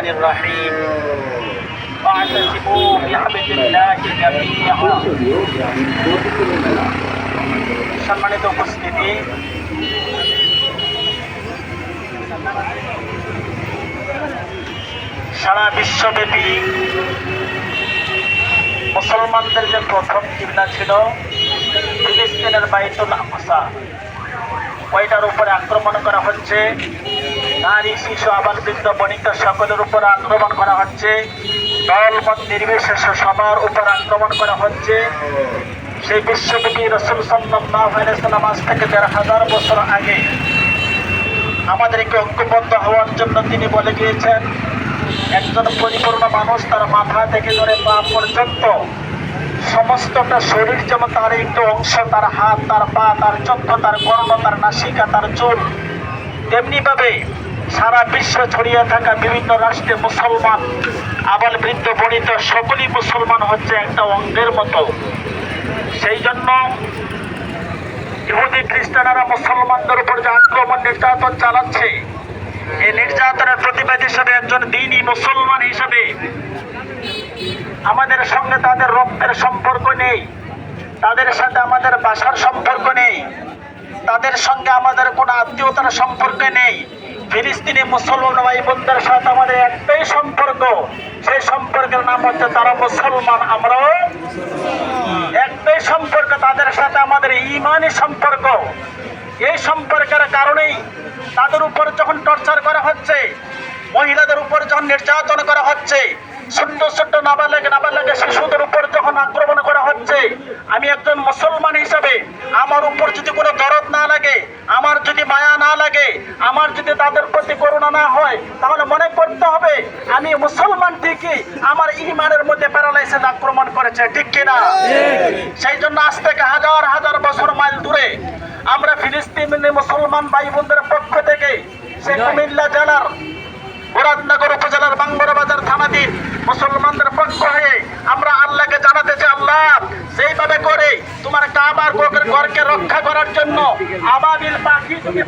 الرحمن الرحيم واعتصموا بحبل الله جميعا সম্মানিত উপস্থিতি সারা বিশ্বব্যাপী মুসলমানদের যে প্রথম কিবলা ছিল ফিলিস্তিনের বাইতুল আকসা ওইটার উপরে আক্রমণ করা হচ্ছে নারী, শিশু আবাল বৃদ্ধ বণিক, সকলের উপর আক্রমণ করা হচ্ছে। দল, মত, নির্বিশেষে সবার উপর আক্রমণ করা হচ্ছে। সেই বিশ্বব্যাপী রসুল সাল্লাম আজ থেকে দেড় হাজার বছর আগে আমাদেরকে ঐক্যবদ্ধ হওয়ার জন্য তিনি বলে গিয়েছেন, একজন পরিপূর্ণ মানুষ তার মাথা থেকে ধরে পা পর্যন্ত সমস্তটা শরীর যেমন তার একটু অংশ, তার হাত, তার পা, তার চক্ষু, তার কর্ণ, তার নাসিকা, তার চুল, তেমনিভাবে সারা বিশ্ব ছড়িয়ে থাকা বিভিন্ন রাষ্ট্রে মুসলমান আবাল বৃদ্ধ বনিত সকলেই মুসলমান হচ্ছে একটা অঙ্গের মতো। সেই জন্য ইহুদি, খ্রিস্টানরা মুসলমানদের উপর যে আক্রমণ নির্যাতন চালাচ্ছে এই নির্যাতনের প্রতিবাদ হিসাবে একজন দিনই মুসলমান হিসাবে আমাদের সঙ্গে তাদের রক্তের সম্পর্ক নেই, তাদের সাথে আমাদের বাসার সম্পর্ক নেই, তাদের সঙ্গে আমাদের কোনো আত্মীয়তার সম্পর্ক নেই। ফিলিস্তিনি মুসলমান ভাই বোনদের সাথে আমাদের একটাই সম্পর্ক। সেই সম্পর্কের নাম হচ্ছে তারা মুসলমান, আমরাও একটাই সম্পর্ক, তাদের সাথে আমাদের ইমানই সম্পর্ক। এই সম্পর্কের কারণেই তাদের উপর যখন টর্চার করা হচ্ছে, মহিলাদের উপর যখন নির্যাতন করা হচ্ছে, ছোট্ট ছোট্ট নাবালেগ নাবালেগে শিশুদের উপর যখন আক্রমণ করা হচ্ছে, আমি একজন মুসলমান হিসাবে আমার উপর যদি কোনো দরদ না লাগে যদি মায়া না লাগে আমার যদি তাদের প্রতি করুণা না হয় তাহলে মনে করতে হবে আমি মুসলমান ঠিকই আমার ইমানের মধ্যে প্যারালাইসিস আক্রমণ করেছে ঠিক কিনা? সেই জন্য আজ থেকে হাজার হাজার বছর মাইল দূরে আমরা ফিলিস্তিনি মুসলমান ভাই বোনদের পক্ষ থেকে সে কুমিল্লা জেলার মুরাদনগর উপজেলার বাংবরা বাজার থানাধীন মুসলমানদের পক্ষ হয়ে আমরা আল্লাহকে জানাতে চাই আল্লাহ যেইভাবে করে তোমার কাবার ঘরকে রক্ষা করার জন্য আবাবিল পাখি তুমি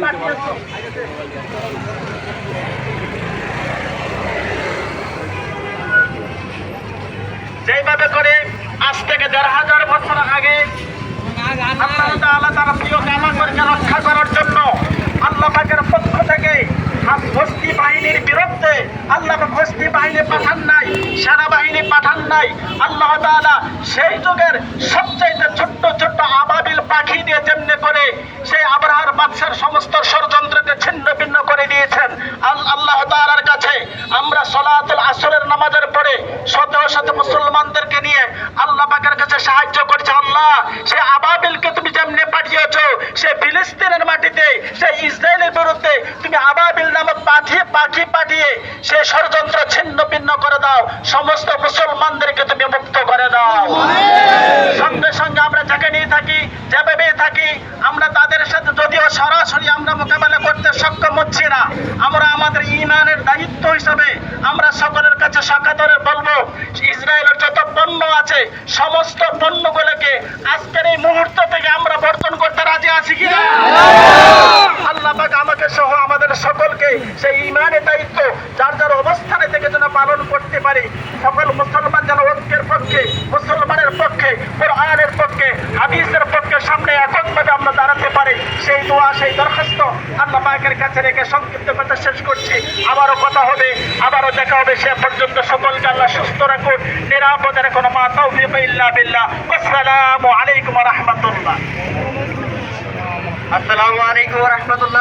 যেইভাবে করে আজ থেকে দেড় হাজার বছর আগে আল্লাহ তাআলা প্রিয় রক্ষা করার জন্য আল্লাহ পাকের পক্ষ থেকে হস্তি বাহিনীর বিরুদ্ধে আল্লাহ হস্তি বাহিনী পাঠান নাই, সেনাবাহিনী পাঠান নাই। আল্লাহ তাআলা সেই যুগের সবচাইতে ছোট্ট ছোট্ট আবাবিল পাখি দিয়ে যেমনি করে সেই আবরাহার বাদশার সমস্ত ষড়যন্ত্রকে ছিন্ন ভিন্ন করে দিয়েছেন। আল- আল্লাহ তাআলার কাছে আমরা সলাতুল আসরের নামাজের পরে শত শত মুসলমানদেরকে নিয়ে আল্লাহ পাকের কাছে সাহায্য করছে। আল্লাহ সে আবাবিলকে তুমি যেমনি পাঠিয়েছো সে ফিলিস্তিনের মাটিতে, সে ইসরায়েলের বিরুদ্ধে তুমি আবাবিল নামক পাখি পাখি পাঠিয়ে সে ষড়যন্ত্র ছিন্ন ভিন্ন করে দাও। সমস্ত মুসলমানদেরকে তুমি মুক্ত করে দাও। সঙ্গে সঙ্গে আমরা যাকে নিয়ে থাকি, যেভাবেই থাকি, আমরা তাদের সাথে যদিও সরাসরি আমরা মোকাবেলা করতে সক্ষম হচ্ছি না, আমরা আমাদের ইমানের দায়িত্ব হিসাবে আমরা সকলের কাছে সাক্ষাতরে বলব, ইসরায়েলের যত পণ্য আছে, সমস্ত পণ্যগুলোকে আজকের এই মুহূর্ত থেকে আমরা বর্জন করতে রাজি আছি কিনা? আল্লাহ পাক আমাকে সহ আমাদের সকলকে সেই ইমানের দায়িত্ব, যার যার অবস্থানে থেকে যেন পালন করতে পারি। সকল মুসলমান যেন ঐক্যের পক্ষে, মুসলমানের পক্ষে, কোরআনের পক্ষে, হাদিসের পক্ষে সামনে এককভাবে আমরা দাঁড়াতে পারি। সেই দোয়া, সেই দরখাস্ত আল্লাহ পাকের কাছে রেখে সংক্ষিপ্ত কথা শেষ করছি। আবারও কথা হবে আবারও দেখা হবে। সে পর্যন্ত সকলকে আল্লাহ সুস্থ রাখুন নিরাপদে রাখুন মা তৌফিক ইল্লা বিল্লাহ। আসসালামু আলাইকুম রাহমাতুল্লাহ। আসসালামু আলাইকুম রহমতুল্লাহ।